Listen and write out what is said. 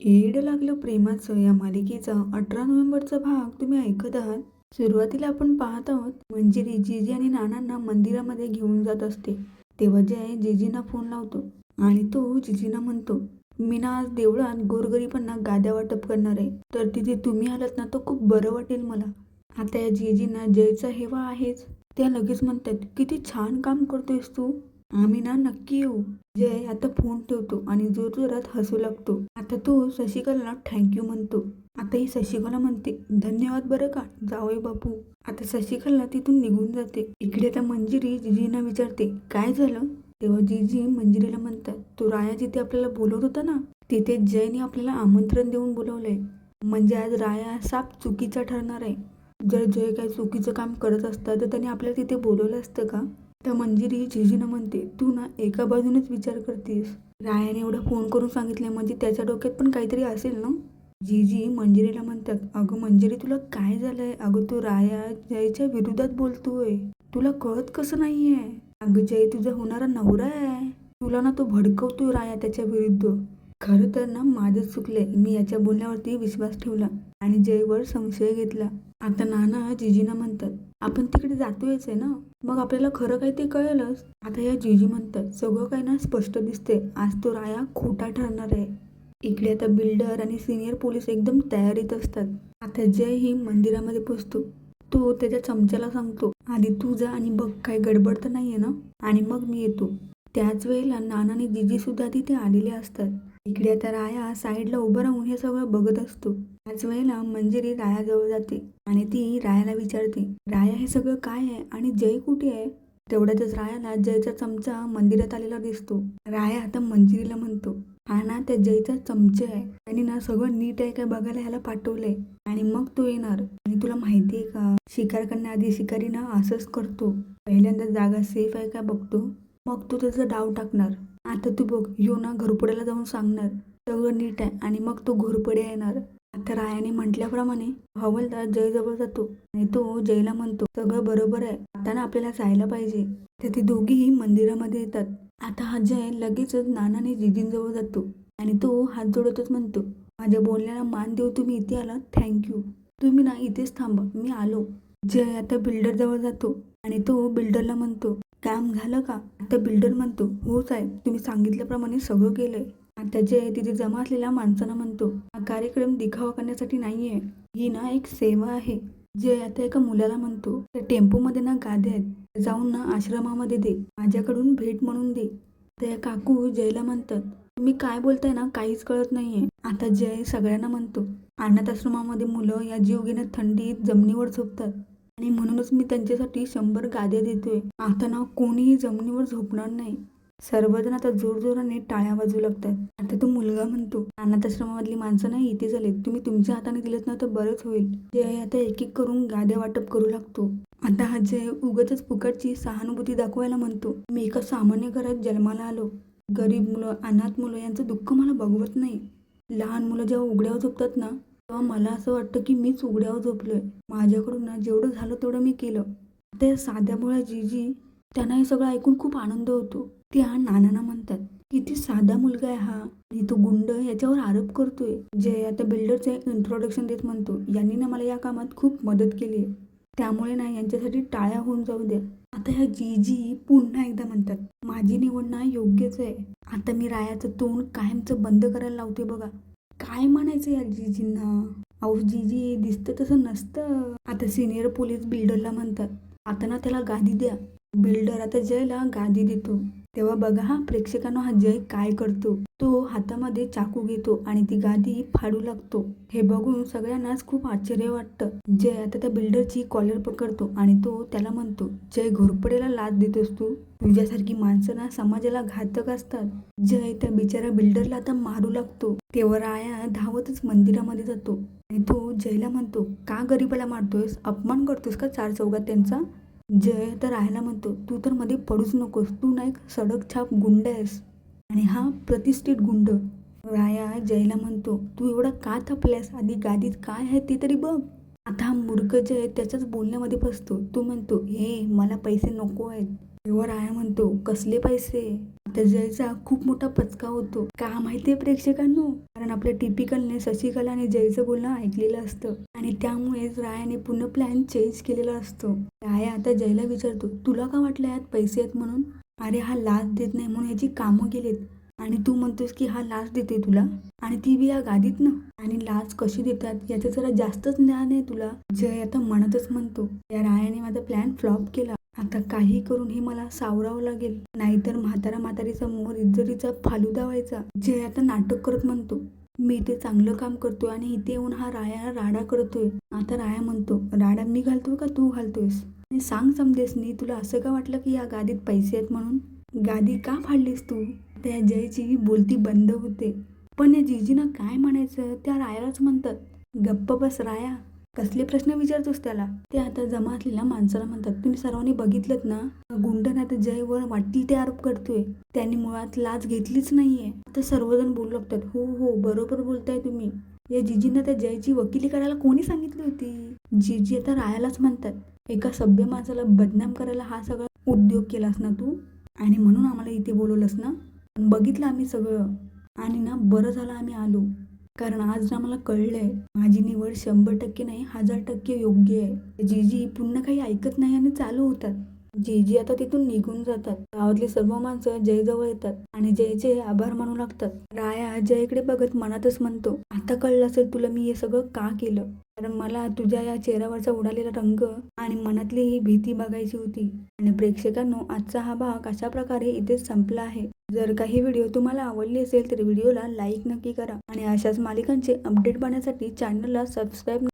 येड लागलं प्रेमाचं या मालिकेचा अठरा नोव्हेंबरचा भाग तुम्ही ऐकत आहात? सुरुवातीला आपण पाहत आहोत म्हणजे मंजिरी जिजी आणि नानांना मंदिरामध्ये घेऊन जात असते. तेव्हा जय जिजीना फोन लावतो आणि तो जिजींना म्हणतो मी ना आज देवळात गोरगरिबांना गाद्या वाटप करणार आहे. तर तिथे तुम्ही आलात ना तर खूप बरं वाटेल मला. आता या जिजींना जयचा हेवा आहेच. त्या लगेच म्हणतात किती छान काम करतोयस तू. आम्ही ना नक्की येऊ. जय आता फोन ठेवतो आणि जोरजोरात हसू लागतो. आता तो शशिकलाला थँक्यू म्हणतो. आता ही शशिकला म्हणते धन्यवाद बरं का जावई बापू. आता शशिकला तिथून निघून जाते. इकडे आता मंजिरी जिजीना विचारते काय झालं? तेव्हा जिजी मंजिरीला म्हणतात तो राया जिथे आपल्याला बोलवत होता ना तिथे जयने आपल्याला आमंत्रण देऊन बोलवलंय. म्हणजे आज राया साप चुकीचा ठरणार आहे. जर जय काही चुकीचं काम करत असतं तर त्याने आपल्याला तिथे बोलवलं असतं का? तर मंजिरी जिजीनं म्हणते तू ना एका बाजूनेच विचार करतेस. रायाने एवढं फोन करून सांगितलं म्हणजे त्याच्या डोक्यात पण काहीतरी असेल ना? जीजी मंजिरीला म्हणतात अगं मंजिरी तुला काय झालंय? अगं तू राया जयच्या विरोधात बोलतोय. तुला कळत कसं नाहीये? अगं जय तुझा होणारा नवरा आहे. तुला ना तो भडकवतोय राया त्याच्या विरुद्ध. खरं तर ना माझंच चुकलंय. मी याच्या बोलण्यावरती विश्वास ठेवला आणि जयवर संशय घेतला. आता नाना जिजीना म्हणतात आपण तिकडे जातोयच आहे ना? मग आपल्याला खरं काही ते कळेलच? आता या जिजी म्हणतात सगळं काही ना स्पष्ट दिसते आज तो राया खोटा ठरणार आहे. इकडे आता बिल्डर आणि सिनियर पोलीस एकदम तयारीत असतात. आता जय ही मंदिरामध्ये पोचतो. तो त्याच्या चमच्याला सांगतो आधी तू जा आणि बघ काय गडबड तर नाही आहे ना? आणि मग मी येतो. त्याच वेळेला नाना आणि जिजी सुद्धा तिथे आलेले असतात. इकडे आता राया साईडला उभं राहून हे सगळं बघत असतो. त्याच वेळेला मंजिरी रायाजवळ जाते आणि ती रायाला विचारते राया हे सगळं काय आहे आणि जय कुठे आहे? तेवढ्यातच रायाला जयचा चमचा मंदिरात आलेला दिसतो. राया आता मंजिरीला म्हणतो हा ना त्या जयचा चमचा आहे. त्यांनी ना सगळं नीट आहे काय बघायला ह्याला पाठवलंय. आणि मग तो येणार. आणि तुला माहिती आहे का शिकार करण्याआधी शिकारी ना असंच करतो. पहिल्यांदा जागा सेफ आहे का बघतो? मग तो त्याचा डाव टाकणार. आता तू बघ यो ना घोरपड्याला जाऊन सांगणार. सगळं नीट आहे आणि मग तो घोरपड्या येणार. आता रायाने म्हटल्याप्रमाणे हवलदार जयजवळ जातो. आणि तो जयला म्हणतो सगळं बरोबर आहे. आता ना आपल्याला जायला पाहिजे. तर ते दोघीही मंदिरामध्ये येतात. आता हा जय लगेचच नानाने जिजींजवळ जातो. आणि तो हात जोडतच म्हणतो माझ्या बोलण्याला मान देऊ तुम्ही इथे आलात? थँक्यू तुम्ही ना इथेच थांबा. मी आलो. जय आता बिल्डर जवळ जातो आणि तो बिल्डरला म्हणतो काम झालं का? आता बिल्डर म्हणतो हो साहेब तुम्ही सांगितल्याप्रमाणे सगळं केलंय. आता जय तिथे जमा असलेल्या माणसांना म्हणतो हा कार्यक्रम दिखावा करण्यासाठी नाहीये. ही ना एक सेवा आहे. जे आता एका मुलाला म्हणतो त्या टेम्पोमध्ये ना गाद्या आहेत. जाऊन ना आश्रमामध्ये दे. माझ्याकडून भेट म्हणून दे. त्या काकू जयला म्हणतात तुम्ही काय बोलताय ना काहीच कळत नाहीये. आता जय सगळ्यांना म्हणतो अनाथ आश्रमामध्ये मुलं या जीवघेण्यात थंडीत जमिनीवर झोपतात. आणि म्हणूनच मी त्यांच्यासाठी शंभर गाद्या देतोय. आता ना कोणीही जमिनीवर झोपणार नाही. सर्वजण आता जोरजोराने टाळ्या वाजू लागतात आता तो मुलगा म्हणतो अनाथ आश्रमामधली माणसं नाही इथे झाले तुम्ही तुमच्या हाताने दिलेत ना तर बरंच होईल. जय आता एक एक करून गाद्या वाटप करू लागतो. आता हा जय उगतच फुकटची सहानुभूती दाखवायला म्हणतो. मी एका सामान्य घरात जन्माला आलो. गरीब मुलं अनाथ मुलं यांचं दुःख मला बघवत नाही. लहान मुलं जेव्हा उघड्यावर झोपतात ना तेव्हा मला असं वाटतं की मीच उघड्यावर झोपलोय. माझ्याकडून ना जेवढं झालं तेवढं मी केलं. ते साध्या मुळा जीजी त्यांना हे सगळं ऐकून खूप आनंद होतो. त्या नानांना म्हणतात किती साधा मुलगा आहे हा. आणि तो गुंड याच्यावर आरोप करतोय. जे आता बिल्डरचे इंट्रोडक्शन देत म्हणतो यांनी ना मला या कामात खूप मदत केली आहे. त्यामुळे ना यांच्यासाठी टाळ्या होऊन जाऊ द्या. आता ह्या जीजी पुन्हा एकदा म्हणतात माझी निवड ना योग्यच आहे. आता मी रायाचं तोंड कायमचं बंद करायला लावते बघा. काय म्हणायचं या जीजींना अहो जीजी दिसतं तसं नसतं. आता सिनियर पोलीस बिल्डरला म्हणतात. आता ना त्याला गादी द्या. बिल्डर आता जयला गादी देतो तेव्हा बघा हा प्रेक्षकांना हा जय काय करतो. तो हातामध्ये चाकू घेतो आणि ती गादी फाडू लागतो. हे बघून सगळ्यांनाच खूप आश्चर्य वाटतं. जय आता त्या बिल्डरची कॉलर पकडतो आणि तो त्याला म्हणतो जय घोरपडेला लाद देतोस तू? तुझ्यासारखी माणसं ना समाजाला घातक असतात. जय त्या बिचारा बिल्डरला आता मारू लागतो. तेव्हा राया धावतच मंदिरामध्ये जातो आणि तो जयला म्हणतो का गरीबाला मारतोयस? अपमान करतोस का चार चौघात त्यांचा? जय तर राहायला म्हणतो तू तर मध्ये पडूच नकोस तू ना एक सडक छाप गुंड आहेस. आणि हा प्रतिष्ठित गुंड. राया जयला म्हणतो तू एवढा का थपल्यास? आधी गादीत काय आहे ते तरी बघ. आता हा मूर्ख जय त्याच्याच बोलण्यामध्ये फसतो. तू म्हणतो हे मला पैसे नको आहेत. तेव्हा राया म्हणतो कसले पैसे? जयचा खूप मोठा पचका होतो. का माहितीये प्रेक्षकांनो? कारण आपल्या टिपिकलने शशिकला आणि जयचं बोलणं ऐकलेलं असतं. आणि त्यामुळेच रायाने पूर्ण प्लॅन चेंज केलेला असतो. राया आता जयला विचारतो तुला का वाटलं यात पैसे आहेत म्हणून? अरे हा लाच देत नाही म्हणून याची कामं गेलीत आणि तू म्हणतोस की हा लाच देते तुला? आणि ती बी या गादीत ना? आणि लाच कशी देतात? याचं जरा जास्तच ज्ञान आहे तुला. जय आता म्हणतच म्हणतो. या रायाने माझा प्लॅन फ्लॉप केला. आता काही करून हे मला सावरावं लागेल. नाहीतर म्हातारा म्हातारीचा मोर इज्जतीचा फालुदा व्हायचा. जे आता नाटक करत म्हणतो मी इथे चांगलं काम करतोय आणि इथे येऊन हा राया राडा करतोय. आता राया म्हणतो राडा मी घालतोय का तू घालतोयस? आणि सांग समजेसनी तुला असं का वाटलं की या गादीत पैसे आहेत म्हणून? गादी का फाडलीस तू? त्या जयची बोलती बंद होते. पण या जिजीनं काय म्हणायचं? त्या रायालाच म्हणतात गप्प बस राया. कसले प्रश्न विचारतोस त्याला? ते आता जमा असलेल्या माणसाला म्हणतात तुम्ही सर्वांनी बघितलं ना गुंडन आता जयवर वाटतील ते आरोप करतोय. त्यांनी मुळात लाच घेतलीच नाहीये. आता सर्वजण बोलू लागतात हो हो बरोबर बोलताय तुम्ही. या जिजींना त्या जयची वकिली करायला कोणी सांगितली होती? जिजी आता राहायलाच म्हणतात एका सभ्य माणसाला बदनाम करायला हा सगळा उद्योग केलास ना तू? आणि म्हणून आम्हाला इथे बोलवलंस ना? बघितलं आम्ही सगळं. आणि ना बरं झालं आम्ही आलो. कारण आज ना मला कळलंय माझी निवड शंभर टक्के नाही हजार टक्के योग्य आहे. जी जी पुन्हा काही ऐकत नाही आणि चालू होतात. जीजी आता तिथून निघून जातात. गावातली सर्व माणसं जय जवळ येतात आणि जयचे आभार मानू लागतात. राया जयकडे बघत मनातच म्हणतो आता कळलं असेल तुला मी हे सगळं का केलं? कारण मला तुझ्या या चेहऱ्यावरचा उडालेला रंग आणि मनातली ही भीती बघायची होती. आणि प्रेक्षकांनो आजचा हा भाग अशा प्रकारे इथेच संपला आहे. जर काही व्हिडिओ तुम्हाला आवडली असेल तर व्हिडिओला लाईक नक्की करा आणि अशाच मालिकांचे अपडेट पाहण्यासाठी चॅनलला सबस्क्राईब